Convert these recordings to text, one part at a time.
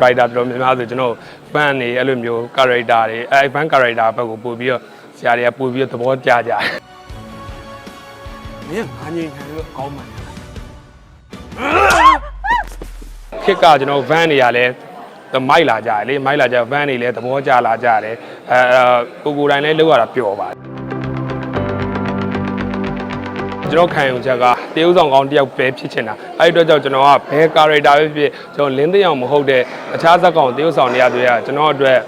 writer တော်တော်များများဆိုကျွန်တော် fan တွေအဲ့လိုမျိုး character တွေအဲ fan character ဘက်ကိုပို့ပြီးတော့ဆရာတွေကပို့ပြီးတော့သဘောကျကြတယ်မင်းငါငြိမ်ခံလို့ကောင်းမှန်ခစ်ကကျွန်တော် van တွေကလည်းမိုက်လာကြတယ်လေမိုက်လာကြ van တွေလည်းသဘောကျလာကြတယ်အဲကိုကိုတိုင်းလည်းလောက်ရတာပျော်ပါတယ်ကျွန်တော်ခံယူချက်က တေးဥဆောင်ကောင်းတယောက်ပဲဖြစ်ချင်တာအဲ့ဒီအတွက်ကြောင့်ကျွန်တော်ကဘယ် character ပဲဖြစ်ကျွန်တော်လင်းသိအောင်မဟုတ်တဲ့အခြားဇက်ကောင်တေးဥဆောင်တွေရတွေ့ရကျွန်တော်အတွက်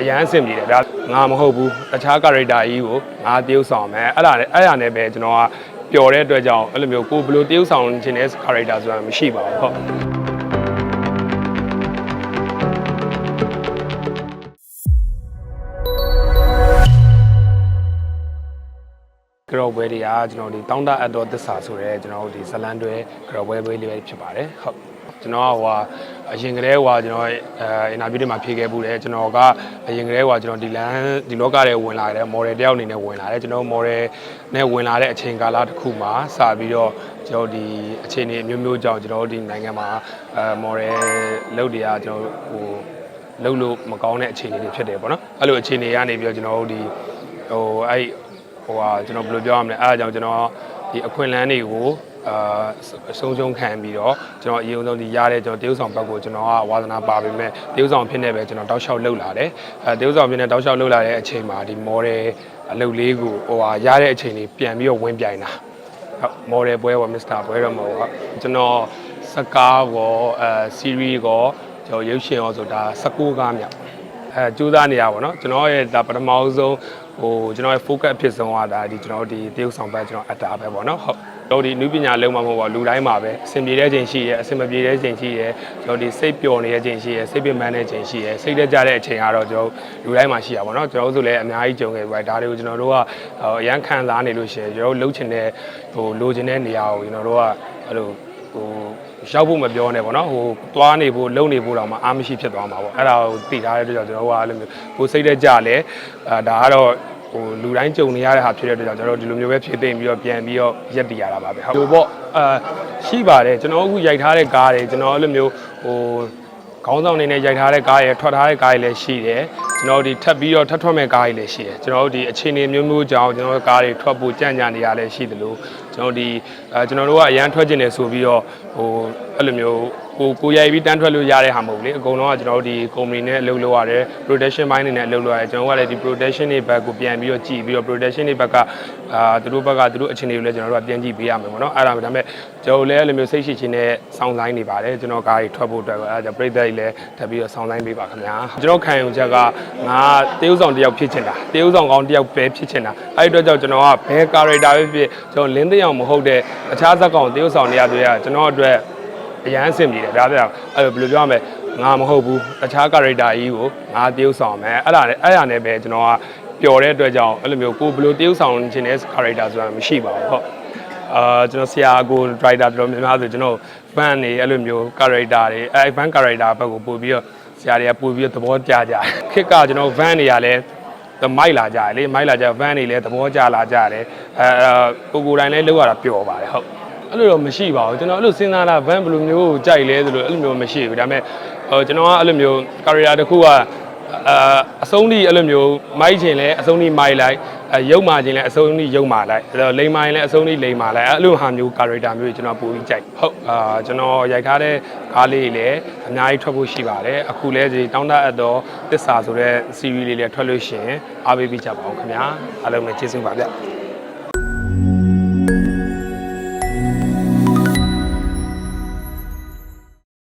အရန်အဆင်ပြေတယ်ဗျာငါမဟုတ်ဘူးအခြား character ကြီးကိုငါတေးဥဆောင်မယ်အဲ့ဒါနဲ့အဲ့ဒါနဲ့ပဲကျွန်တော်ကပျော်တဲ့အတွက်ကြောင့်အဲ့လိုမျိုးကိုဘယ်လိုတေးဥဆောင်ခြင်းတဲ့ character ဆိုတာမရှိပါဘူးဟုတ် ကရော့ဘွဲတွေကကျွန်တော်ဒီတောင်းတအပ်တော်သစ္စာဆိုရဲကျွန်တော်တို့ဒီဇလန်တွဲကရော့ဘွဲဘွဲလေးပဲဖြစ်ပါတယ်ဟုတ်ကျွန်တော်ကဟိုအရင်ကတည်းကဟိုကျွန်တော်အဲအင်တာဗျူးတွေမှာဖြေခဲ့ဘူးတယ်ကျွန်တော်ကအရင်ကတည်းကဟိုကျွန်တော်ဒီလန်ဒီလောကထဲဝင်လာတယ်မော်ဒယ်တယောက်အနေနဲ့ဝင်လာတယ်ကျွန်တော်မော်ဒယ်နဲ့ဝင်လာတဲ့အချိန်ကာလတစ်ခုမှာစပြီးတော့ကျွန်တော်ဒီအခြေအနေအမျိုးမျိုးကြောင့်ကျွန်တော်တို့ဒီနိုင်ငံမှာအဲမော်ဒယ်လုပ်တွေကကျွန်တော်ဟိုလုပ်လို့မကောင်းတဲ့အခြေအနေတွေဖြစ်တယ်ပေါ့နော်အဲ့လိုအခြေအနေကနေပြီးတော့ကျွန်တော်တို့ဒီဟိုအဲ့ ဟိုဟာကျွန်တော်ဘယ်လိုပြောရမလဲအဲအကြောင်းကျွန်တော်ဒီအခွင့်အလမ်းတွေကိုအာအဆုံးရှုံးခံပြီးတော့ကျွန်တော်အရင်ဆုံးဒီရတဲ့ကျွန်တော်တေးဥဆောင်ဘက်ကိုကျွန်တော်ကဝါသနာပါပေမဲ့တေးဥဆောင်ဖြစ်နေပဲကျွန်တော်တောက်လျှောက်လှုပ်လာတယ်အဲတေးဥဆောင်ဖြစ်နေတောက်လျှောက်လှုပ်လာတဲ့အချိန်မှာဒီမော်ဒယ်အလုပ်လေးကိုဟိုဟာရတဲ့အချိန်လေးပြန်ပြီးတော့ဝင်ပြိုင်တာဟုတ်မော်ဒယ်ပွဲပေါ့မစ္စတာပွဲတော့မဟုတ်ဟုတ်ကျွန်တော်စကားကောအဲစီရီကောကျွန်တော်ရုပ်ရှင်ရောဆိုတာ16ကားမြောက် အဲကြိုးစားနေရပါတော့ကျွန်တော်ရဲ့ဒါပထမအဆုံးဟိုကျွန်တော်ရဲ့ focus အဖြစ်ဆုံးကဒါဒီကျွန်တော်ဒီတရုပ်ဆောင်ဘက်ကျွန်တော်အတားပဲပေါ့နော်ဟုတ်တော့ဒီနုပညာလုံးမှာမဟုတ်ပါလူတိုင်းမှာပဲအဆင်ပြေတဲ့ချိန်ရှိရဲအဆင်မပြေတဲ့ချိန်ရှိရဲကျွန်တော်ဒီစိတ်ပျော်နေတဲ့ချိန်ရှိရဲစိတ်ပြမန်းတဲ့ချိန်ရှိရဲစိတ်တက်ကြတဲ့အချိန်ကတော့ကျွန်တော်လူတိုင်းမှာရှိရပါတော့ကျွန်တော်တို့ဆိုလည်းအများကြီးကြုံခဲ့ပြီဒါတွေကိုကျွန်တော်တို့ကအရန်ခံစားနေလို့ရှိရင်ကျွန်တော်တို့လှုပ်ချင်တဲ့ဟိုလိုချင်တဲ့နေရာကိုကျွန်တော်တို့ကအဲ့လိုဟို ရောက်ဖို့မပြောနဲ့ပေါ့နော်ဟိုသွားနေဖို့လုံနေဖို့တော့မှအားမရှိဖြစ်သွားမှာပေါ့အဲ့ဒါကိုသိထားတဲ့အတွက်ကြောင့်ကျွန်တော်တို့ကအဲ့လိုမျိုးကိုယ်စိတ်သက်ကြလဲအဲဒါကတော့ဟိုလူတိုင်းကြုံနေရတဲ့ဟာဖြစ်တဲ့အတွက်ကြောင့်ကျွန်တော်တို့ဒီလိုမျိုးပဲဖြည့်သိမ့်ပြီးတော့ပြန်ပြီးတော့ရက်တည်ရတာပါပဲဟုတ်လို့ပေါ့အာရှိပါတယ်ကျွန်တော်အခုရိုက်ထားတဲ့ကားတွေကျွန်တော်အဲ့လိုမျိုးဟို ခေါင်းဆောင်နေနဲ့ရိုက်ထားတဲ့ကားရယ်ထွက်ထားတဲ့ကားရယ်လည်းရှိတယ်ကျွန်တော်တို့ဒီထပ်ပြီးတော့ထပ်ထွက်မဲ့ကားရည်လည်းရှိတယ်ကျွန်တော်တို့ဒီအခြေအနေမျိုးမျိုးကြောင့်ကျွန်တော်တို့ကားတွေထွက်ဖို့ကြံ့ကြံ့နေရလည်းရှိတယ်လို့ကျွန်တော်ဒီအဲကျွန်တော်တို့ကအရန်ထွက်ကျင်တယ်ဆိုပြီးတော့ဟိုအဲ့လိုမျိုး ကိုကိုရိုက်ပြီးတန်းထွက်လို့ရတဲ့ဟာမဟုတ်ဘူးလေအကုန်လုံးကကျွန်တော်တို့ဒီ company နဲ့အလုပ်လုပ်ရတယ် production ဘိုင်းနေနဲ့အလုပ်လုပ်ရတယ်ကျွန်တော်တို့ကလည်းဒီ production တွေဘက်ကိုပြန်ပြီးတော့ကြည့်ပြီးတော့ production တွေဘက်ကအာသူတို့ဘက်ကသူတို့အခြေအနေကိုလည်းကျွန်တော်တို့ကပြန်ကြည့်ပေးရမယ်ပေါ့နော်အဲ့ဒါဒါပေမဲ့ကျွန်တော်လည်းအဲ့လိုမျိုးစိတ်ရှိချင်းနဲ့စောင့်ဆိုင်နေပါတယ်ကျွန်တော်ကားကြီးထွက်ဖို့အတွက်အဲ့ဒါကြောင့်ပြည်သက်ကြီးလည်းထပ်ပြီးတော့စောင့်ဆိုင်ပေးပါခင်ဗျာကျွန်တော်ခံယူချက်ကငါတေးဥဆောင်တယောက်ဖြစ်ချင်တာတေးဥဆောင်ကောင်းတယောက်ပဲဖြစ်ချင်တာအဲ့ဒီအတွက်ကြောင့်ကျွန်တော်ကဘယ် character ပဲဖြစ်ကျွန်တော်လင်းသိအောင်မဟုတ်တဲ့အခြားဇက်ကောင်တေးဥဆောင်တွေရတွေ့ရကျွန်တော်အတွက် အရန်အဆင်ပြေတယ်ဒါပြအဲ့လိုဘယ်လိုပြောရမလဲငါမဟုတ်ဘူးအခြား character ကြီးကိုငါတေးဥဆောင်မယ်အဲ့ဒါနဲ့အဲ့ဒါနဲ့ပဲကျွန်တော်ကပျော်တဲ့အတွက်ကြောင့်အဲ့လိုမျိုးကိုဘယ်လိုတေးဥဆောင်ခြင်းတဲ့ character ဆိုတာမရှိပါဘူးဟုတ်အာကျွန်တော်ဆရာကို writer တော်တော်များများဆိုကျွန်တော် fan တွေအဲ့လိုမျိုး character တွေအဲ fan character ဘက်ကိုပို့ပြီးတော့ဆရာတွေကပို့ပြီးတော့သဘောကျကြတယ်ခစ်ကကျွန်တော် van တွေကလည်းမိုက်လာကြတယ်လေမိုက်လာကြ van တွေလည်းသဘောကျလာကြတယ်အဲကိုကိုတိုင်းလည်းလောက်ရတာပျော်ပါတယ်ဟုတ် အဲ့လိုတော့မရှိပါဘူးကျွန်တော်အဲ့လိုစဉ်းစားတာ van ဘယ်လိုမျိုးကိုကြိုက်လဲဆိုလို့အဲ့လိုမျိုးမရှိဘူးဒါပေမဲ့ဟိုကျွန်တော်ကအဲ့လိုမျိုး character တစ်ခုကအာအဆုံးထိအဲ့လိုမျိုးမိုက်ချင်လဲအဆုံးထိမိုက်လိုက်အဲရုပ်မာခြင်းလဲအဆုံးထိရုပ်မာလိုက်အဲ့တော့လိမ်မာရင်လဲအဆုံးထိလိမ်မာလိုက်အဲ့လိုဟာမျိုး character မျိုးကျွန်တော်ပိုပြီးကြိုက်ဟုတ်အာကျွန်တော်ရိုက်ထားတဲ့ကားလေးတွေလည်းအများကြီးထွက်ဖို့ရှိပါတယ်အခုလဲဒီတောင်းတအပ်တော့တစ္ဆာဆိုတဲ့ series လေးလည်းထွက်လို့ရှိရင်အားပေးပြီးကြပါဦးခင်ဗျာအားလုံးပဲကျေးဇူးပါဗျ